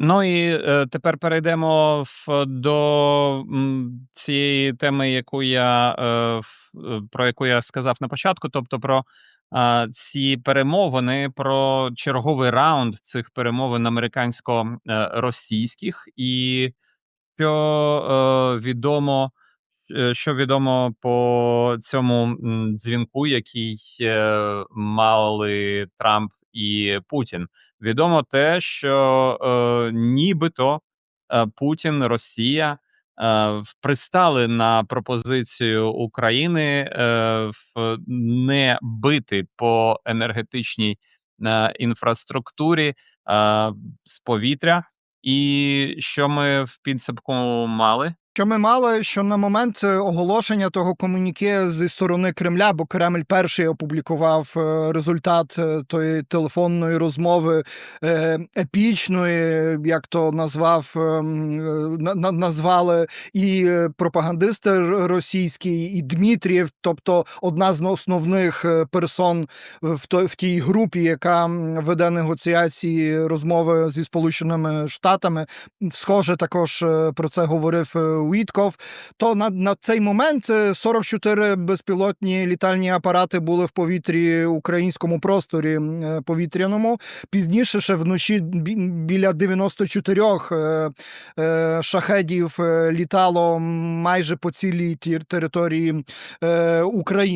Ну і, е, тепер перейдемо в до, м, цієї теми, яку я, е, ф е, про яку я сказав на початку, тобто про, а, ці перемовини, про черговий раунд цих перемовин американсько, е. І що, е, відомо е, що відомо по цьому, дзвінку, який, е, мали Трамп і Путін. Відомо те, що, е, нібито, е, Путін, Росія, е, пристали на пропозицію України, е, не бити по енергетичній, е, інфраструктурі, е, з повітря. І що ми в підсумку мали? Що ми мали, що на момент е, оголошення того комуніке зі сторони Кремля, бо Кремль перший опублікував е, результат е, тої телефонної розмови епічної, як то назвав ем, на- на- назвали і пропагандисти російські, і Дмитрієв, тобто одна з основних персон в той в тій групі, яка веде негоціації розмови зі Сполученими Штатами. Схоже, також про це говорив Уітков. То на, на цей момент е, 44 безпілотні літальні апарати були в повітрі українському просторі е, повітряному. Пізніше ще вночі біля 94 е, е, шахедів е, літало майже по цілій території е, України.